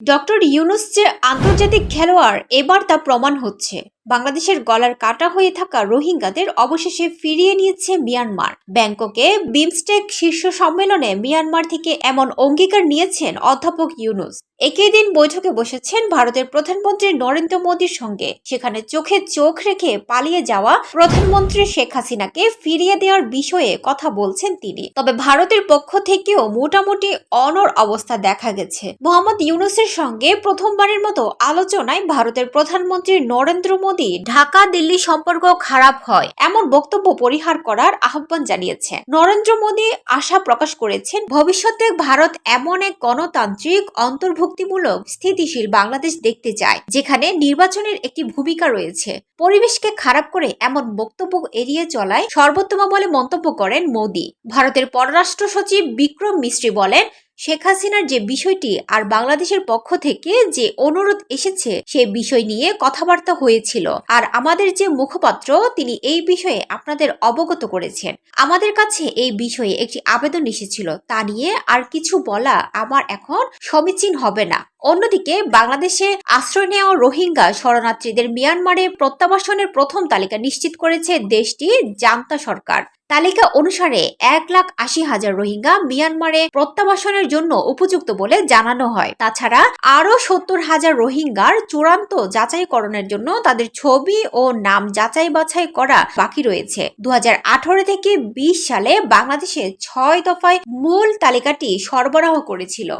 Doctor Yunus যে আন্তর্জাতিক খেলোয়াড় এবার তা প্রমাণ হচ্ছে। বাংলাদেশের গলার কাটা হয়ে থাকা রোহিঙ্গাদের অবশেষে ফিরিয়ে নিয়েছে মিয়ানমার। ব্যাংককে বিমস্টেক শীর্ষ সম্মেলনে মিয়ানমার থেকে এমন অঙ্গীকার নিয়েছেন অধ্যাপক ইউনুস। একই দিন বৈঠকে বসেছেন ভারতের প্রধানমন্ত্রী নরেন্দ্র মোদীর সঙ্গে। সেখানে চোখে চোখ রেখে পালিয়ে যাওয়া প্রধানমন্ত্রী শেখ হাসিনাকে ফিরিয়ে দেওয়ার বিষয়ে কথা বলছেন তিনি। তবে ভারতের পক্ষ থেকেও মোটামুটি অনর অবস্থা দেখা গেছে। মোহাম্মদ ইউনুসের সঙ্গে প্রথমবারের মতো আলোচনায় ভারতের প্রধানমন্ত্রী নরেন্দ্র মোদী ঢাকা দিল্লি সম্পর্ক খারাপ হয়, এমন বক্তব্য পরিহার করার আহ্বান জানিয়েছেন নরেন্দ্র মোদী আশা প্রকাশ করেছেন, ভবিষ্যতে ভারত এমন এক গণতান্ত্রিক, অন্তর্ভুক্তিমূলক, স্থিতিশীল বাংলাদেশ দেখতে চায়, যেখানে নির্বাচনের একটি ভূমিকা রয়েছে। পরিবেশকে খারাপ করে এমন বক্তব্য এড়িয়ে চলায় সর্বোত্তম বলে মন্তব্য করেন মোদী। ভারতের পররাষ্ট্র সচিব বিক্রম মিশ্রি বলেন শেখ হাসিনার যে বিষয়টি আর বাংলাদেশের পক্ষ থেকে যে অনুরোধ এসেছে, সে বিষয় নিয়ে কথাবার্তা হয়েছিল। আর আমাদের যে মুখপাত্র, তিনি এই বিষয়ে আপনাদের অবগত করেছেন। আমাদের কাছে এই বিষয়ে একটি আবেদন এসেছিল। তা নিয়ে আর কিছু বলা আমার এখন সমীচীন হবে না। অন্যদিকে, বাংলাদেশে আশ্রয় নেওয়া রোহিঙ্গা শরণার্থীদের মিয়ানমারে প্রত্যাবাসনের প্রথম তালিকা নিশ্চিত করেছে দেশটির জান্তা সরকার। তালিকা অনুসারে এক লাখ আশি হাজার রোহিঙ্গা মিয়ানমারে প্রত্যাবাসনের জন্য উপযুক্ত বলে জানানো হয়। তাছাড়া আরও সত্তর হাজার রোহিঙ্গার চূড়ান্ত যাচাইকরণের জন্য তাদের ছবি ও নাম যাচাই বাছাই করা বাকি রয়েছে। দু হাজার আঠারো থেকে বিশ সালে বাংলাদেশে ছয় দফায় মূল তালিকাটি সরবরাহ করেছিল।